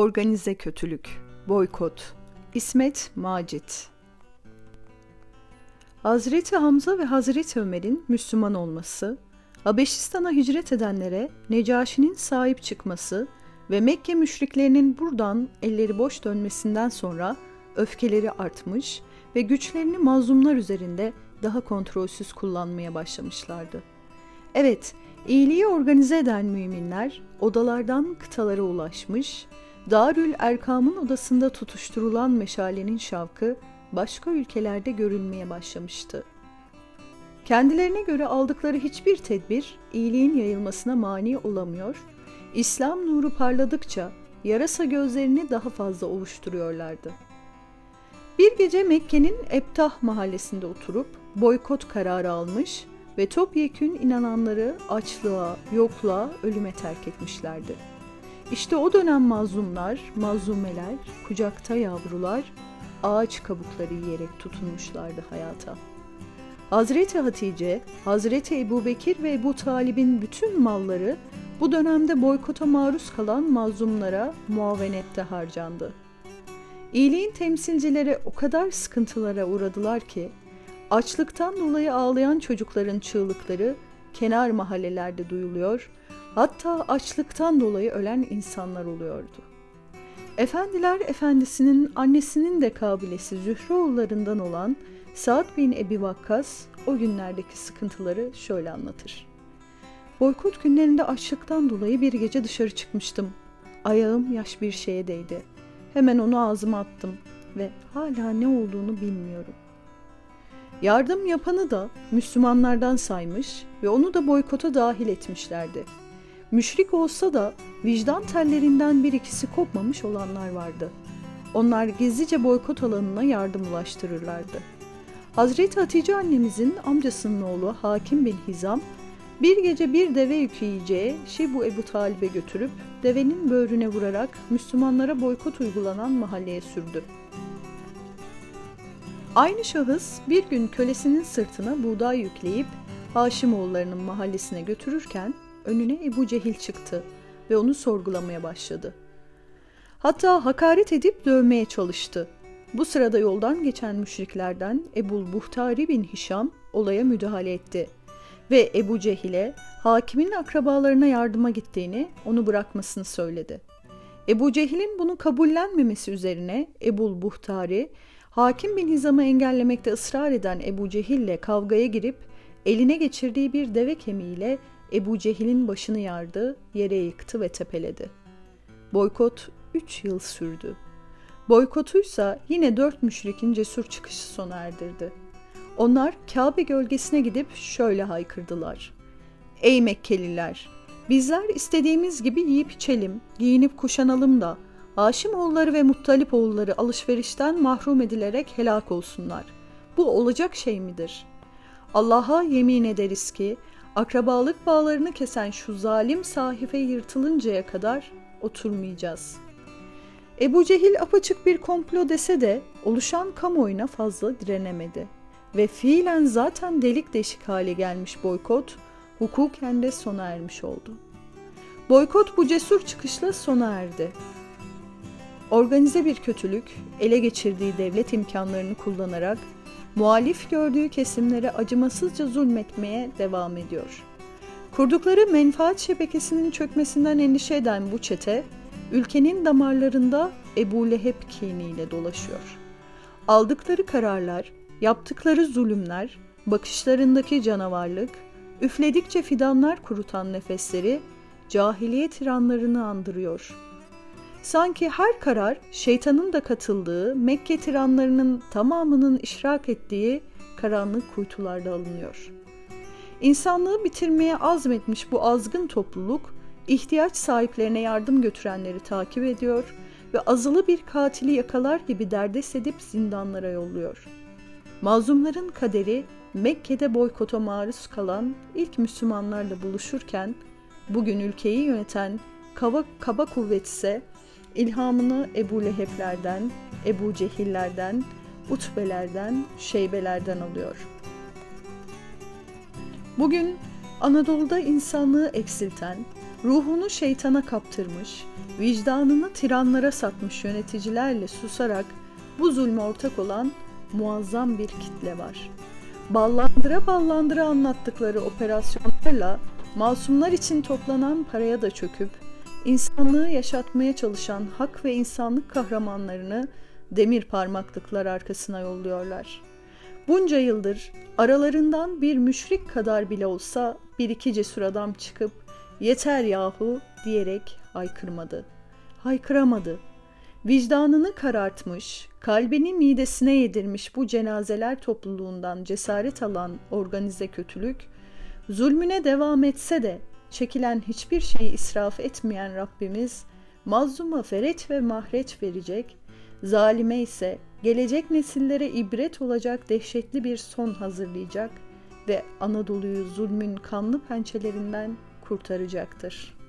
Organize kötülük, boykot, İsmet Macit Hazreti Hamza ve Hazreti Ömer'in Müslüman olması, Habeşistan'a hicret edenlere Necaşi'nin sahip çıkması ve Mekke müşriklerinin buradan elleri boş dönmesinden sonra öfkeleri artmış ve güçlerini mazlumlar üzerinde daha kontrolsüz kullanmaya başlamışlardı. Evet, iyiliği organize eden müminler odalardan kıtalara ulaşmış, Darül Erkam'ın odasında tutuşturulan meşalenin şavkı başka ülkelerde görülmeye başlamıştı. Kendilerine göre aldıkları hiçbir tedbir iyiliğin yayılmasına mani olamıyor, İslam nuru parladıkça yarasa gözlerini daha fazla ovuşturuyorlardı. Bir gece Mekke'nin Ebtah mahallesinde oturup boykot kararı almış ve topyekün inananları açlığa, yokluğa, ölüme terk etmişlerdi. İşte o dönem mazlumlar, mazlumeler, kucakta yavrular, ağaç kabukları yiyerek tutunmuşlardı hayata. Hazreti Hatice, Hazreti Ebu Bekir ve Ebu Talib'in bütün malları bu dönemde boykota maruz kalan mazlumlara muavenette harcandı. İyiliğin temsilcileri o kadar sıkıntılara uğradılar ki, açlıktan dolayı ağlayan çocukların çığlıkları kenar mahallelerde duyuluyor, hatta açlıktan dolayı ölen insanlar oluyordu. Efendiler efendisinin annesinin de kabilesi Zühreoğullarından olan Sa'd bin Ebi Vakkas o günlerdeki sıkıntıları şöyle anlatır. Boykot günlerinde açlıktan dolayı bir gece dışarı çıkmıştım. Ayağım yaş bir şeye değdi. Hemen onu ağzıma attım ve hala ne olduğunu bilmiyorum. Yardım yapanı da Müslümanlardan saymış ve onu da boykota dahil etmişlerdi. Müşrik olsa da vicdan tellerinden bir ikisi kopmamış olanlar vardı. Onlar gizlice boykot alanına yardım ulaştırırlardı. Hazreti Hatice annemizin amcasının oğlu Hakim bin Hizam bir gece bir deve yükü yiyeceği Şibu Ebu Talib'e götürüp devenin böğrüne vurarak Müslümanlara boykot uygulanan mahalleye sürdü. Aynı şahıs bir gün kölesinin sırtına buğday yükleyip Haşimoğullarının mahallesine götürürken önüne Ebu Cehil çıktı ve onu sorgulamaya başladı. Hatta hakaret edip dövmeye çalıştı. Bu sırada yoldan geçen müşriklerden Ebul Buhtari bin Hişam olaya müdahale etti ve Ebu Cehil'e hakimin akrabalarına yardıma gittiğini, onu bırakmasını söyledi. Ebu Cehil'in bunu kabullenmemesi üzerine Ebul Buhtari, hakim bin Hizam'ı engellemekte ısrar eden Ebu Cehil'le kavgaya girip eline geçirdiği bir deve kemiğiyle Ebu Cehil'in başını yardı, yere yıktı ve tepeledi. Boykot 3 yıl sürdü. Boykotuysa yine dört müşrikin cesur çıkışı sona erdirdi. Onlar Kabe gölgesine gidip şöyle haykırdılar. Ey Mekkeliler! Bizler istediğimiz gibi yiyip içelim, giyinip kuşanalım da Haşim oğulları ve Muttalip oğulları alışverişten mahrum edilerek helak olsunlar. Bu olacak şey midir? Allah'a yemin ederiz ki akrabalık bağlarını kesen şu zalim sahife yırtılıncaya kadar oturmayacağız. Ebu Cehil apaçık bir komplo dese de oluşan kamuoyuna fazla direnemedi ve fiilen zaten delik deşik hale gelmiş boykot hukuken de sona ermiş oldu. Boykot bu cesur çıkışla sona erdi. Organize bir kötülük ele geçirdiği devlet imkanlarını kullanarak muhalif gördüğü kesimlere acımasızca zulmetmeye devam ediyor. Kurdukları menfaat şebekesinin çökmesinden endişe eden bu çete, ülkenin damarlarında Ebu Leheb kiniyle dolaşıyor. Aldıkları kararlar, yaptıkları zulümler, bakışlarındaki canavarlık, üfledikçe fidanlar kurutan nefesleri, cahiliye tiranlarını andırıyor.'' Sanki her karar şeytanın da katıldığı Mekke tiranlarının tamamının işrak ettiği karanlık kuytularda alınıyor. İnsanlığı bitirmeye azmetmiş bu azgın topluluk ihtiyaç sahiplerine yardım götürenleri takip ediyor ve azılı bir katili yakalar gibi derdest edip zindanlara yolluyor. Mazlumların kaderi Mekke'de boykota maruz kalan ilk Müslümanlarla buluşurken bugün ülkeyi yöneten kaba, kaba kuvvet ise İlhamını Ebu Leheb'lerden, Ebu Cehillerden, Utbelerden, Şeybelerden alıyor. Bugün Anadolu'da insanlığı eksilten, ruhunu şeytana kaptırmış, vicdanını tiranlara satmış yöneticilerle susarak bu zulme ortak olan muazzam bir kitle var. Ballandıra ballandıra anlattıkları operasyonlarla masumlar için toplanan paraya da çöküp insanlığı yaşatmaya çalışan hak ve insanlık kahramanlarını demir parmaklıklar arkasına yolluyorlar. Bunca yıldır aralarından bir müşrik kadar bile olsa bir iki cesur adam çıkıp yeter yahu diyerek haykırmadı. Haykıramadı. Vicdanını karartmış, kalbini midesine yedirmiş bu cenazeler topluluğundan cesaret alan organize kötülük, zulmüne devam etse de çekilen hiçbir şeyi israf etmeyen Rabbimiz, mazluma feret ve mahreç verecek, zalime ise gelecek nesillere ibret olacak dehşetli bir son hazırlayacak ve Anadolu'yu zulmün kanlı pençelerinden kurtaracaktır.''